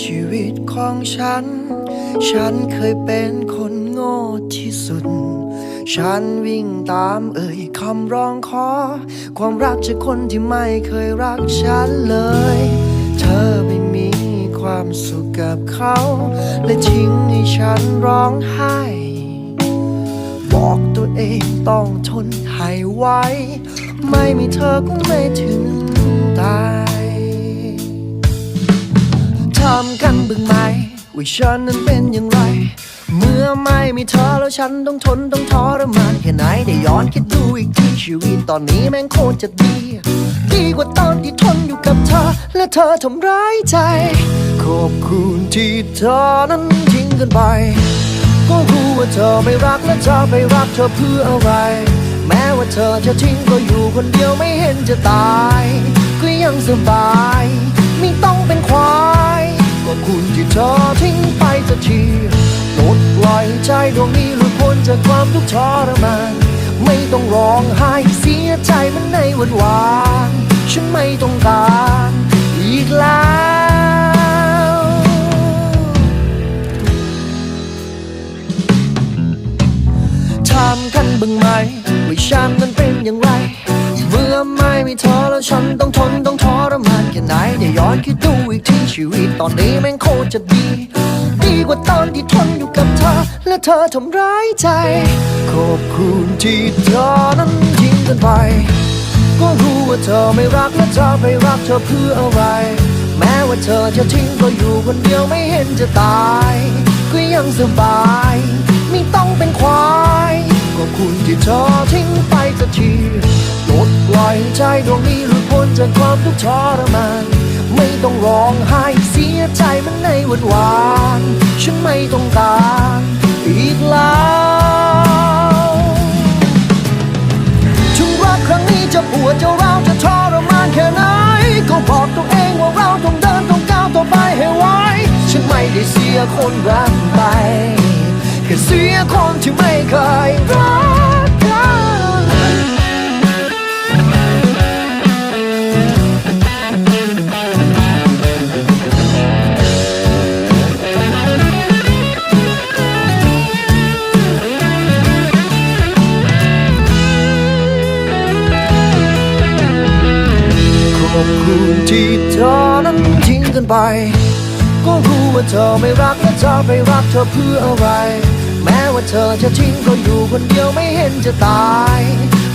ชีวิตของฉัน ฉันเคยเป็นคนโง่ที่สุด ฉันวิ่งตามเอ่ยคำร้องขอ ความรักจากคนที่ไม่เคยรักฉันเลย เธอไม่มีความสุขกับเขา และทิ้งให้ฉันร้องไห้บอกตัวเองต้องทนให้ไหวไม่มีเธอก็ไม่ถึงตาย ว่าฉันนั้นเป็นอย่างไร เมื่อไม่มีเธอแล้วฉันต้องทนต้องทรมานแค่ไหนได้ย้อนคิดดูอีกทีชีวิตตอนนี้แม่งโคตรจะดี ดีกว่าตอนที่ทนอยู่กับเธอ และเธอทำร้ายใจ ขอบคุณที่เธอนั้นทิ้งกันไป ก็รู้ว่าเธอไม่รักและเธอไปรักเธอเพื่ออะไร แม้ว่าเธอจะทิ้งก็อยู่คนเดียวไม่เห็นจะตาย ก็ยังสบาย ไม่ต้องเป็นควาย ก็คุณที่เธอ ทิ้ปลดปล่อยใจดวงนี้หลุดพ้นจากความทุกข์ทรมาน ไม่ต้องร้องไห้เสียใจมันในวันวานฉันไม่ต้องการอีกแล้วถามกันบ้างไหมว่าฉันนั้นเป็นอย่างไรเมื่อไม่มีเธอแล้วฉันต้องทนต้องทรมานแค่ไหนได้ย้อนคิดดูอีกทีชีวิตตอนนี้แม่งโคตรจะดี กว่าตอนที่ทนอยู่กับเธอ และเธอทำร้ายใจ ขอบคุณที่เธอนั้นทิ้งกันไป ก็รู้ว่าเธอไม่รักและเธอไปรักเธอเพื่ออะไร แม้ว่าเธอจะทิ้งก็อยู่คนเดียวไม่เห็นจะตาย ก็ยังสบาย ไม่ต้องเป็นควายก็คุณที่เธอทิ้งไปสักทีลดปล่อยใจดวงนี้หลุดพ้นจากความทุกข์ทรมานไม่ต้องร้องไห้เสียใจมันในวันวาน ฉันไม่ต้องการอีกแล้วถึงรักครั้งนี้จะปวดจะร้าวจะทรมานแค่ไหน ก็บอกตัวเองว่าเราต้องเดินต้องก้าวต่อไปให้ไวฉันไม่ได้เสียคนรักไปแค่เสียคนที่ไม่เคยรัก คุณที่เธอนั้นทิ้งกันไป ก็รู้ว่าเธอไม่รักและเธอไปรักเธอเพื่ออะไร แม้ว่าเธอจะทิ้งก็อยู่คนเดียวไม่เห็นจะตาย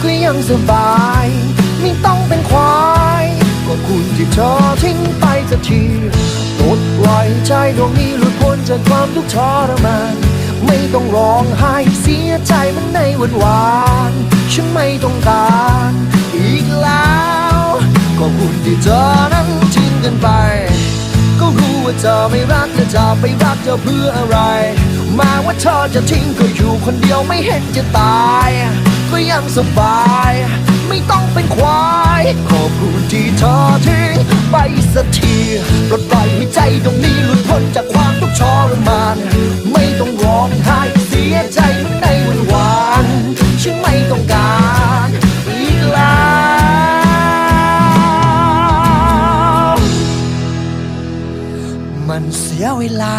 ก็ยังสบาย ไม่ต้องเป็นควายก็คุณที่เธอทิ้งไปสักทีปลดปล่อยใจดวงนี้หลุดพ้นจากความทุกข์ทรมานไม่ต้องร้องไห้เสียใจมันในวันวาน ฉันไม่ต้องการ ก็คุณที่เธอนั้นทิ้งกันไป ก็รู้ว่าเธอไม่รักแต่จะไปรักเธอเพื่ออะไร มาว่าเธอจะทิ้งก็อยู่คนเดียวไม่เห็นจะตาย ก็ยังสบาย ไม่ต้องเป็นควายขอบคุณที่เธอทิ้งันเสียเวลา